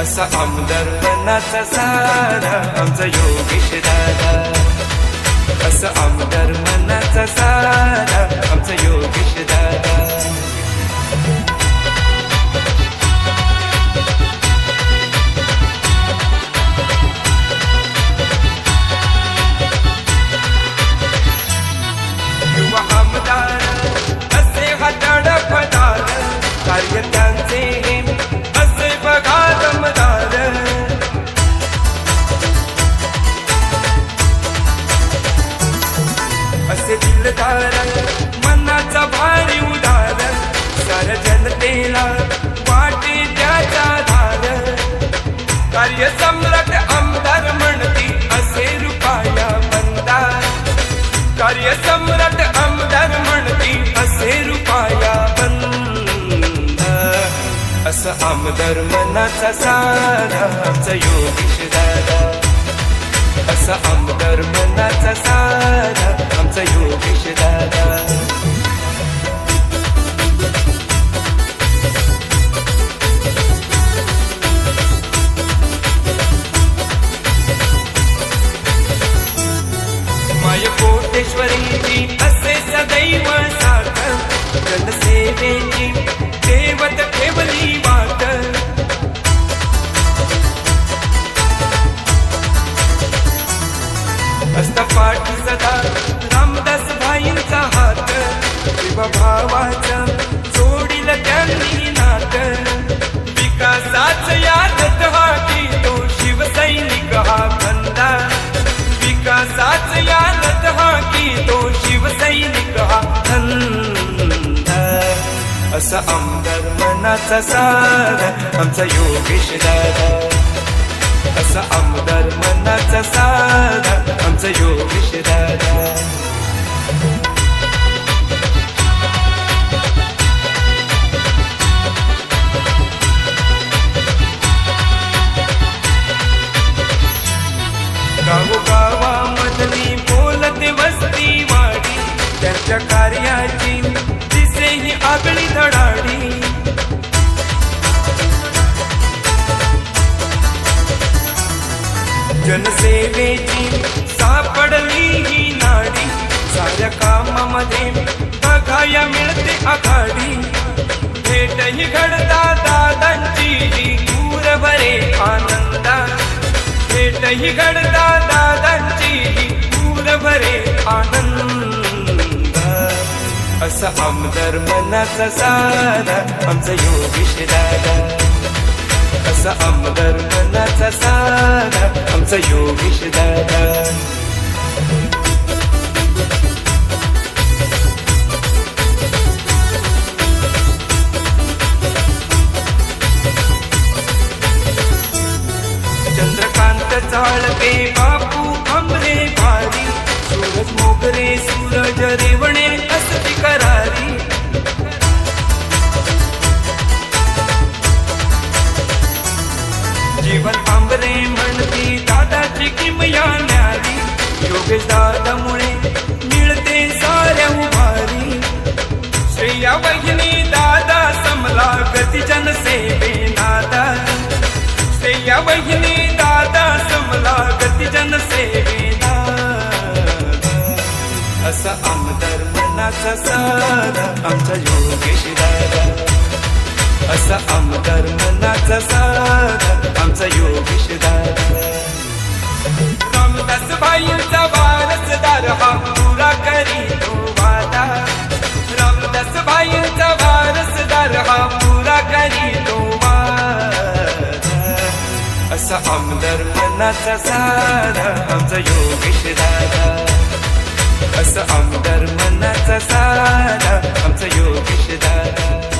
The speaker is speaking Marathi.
असा आमदार मनाचा सारा आमचा योगेश दादा. असा आमदार मनाचा सारा आमचा योगेश जनतेला वाटे त्याचा धार. कार्य सम्राट आमदार म्हणती असे रुपाया बंदार कार्य सम्राट आमदार म्हणती असे रुपाया बंद असं आमदार मनाचा सारा आमचा योगेश दादा. असं आमदार मनाचा सारा आमचा सदैव साथ जनसेवेची देवत ठेवली वाट. असता पाठी सदा असं आमदार मनाचा सार आमचा योगेश दादा. असा आमदार मनाचा सार आमचा योगेश दादा. त्यांच्या कार्याची दिसे ही आगळी धडाडी। जनसेवेची सापडली ही नाडी। साऱ्या कामामध्ये बघाया मिळते आघाडी भेटही घडता दादांची ही दूर बरे आनंदा। भेटही घडता दादांची ही दूर बरे असं आमदार मनाचा सारा आमचा योगेश दादा. असं आमदार मनाचा सारा आमचा योगेश दादा. चंद्रकांत चाळके बापू अंबरे भारी. सूरज मोगरे सूरज रेवणे जीवन आंबरे म्हणती दादाची किमया न्यारी. योगेश दादामुळे मिळते साऱ्या उभारी. श्रेया वहिनी दादा समला गती जनसेवे नादा. श्रेया वहिनी दादा समला गती जनसेवे नादा. असं आमदार मनाचा सारा आमचा योगेश दादा. असं आमदार मनाचा आमदर्पणाचा सारा आमचा योगेश दादा. असं आमदर्पणाचा सारा आमचा योगेश दादा.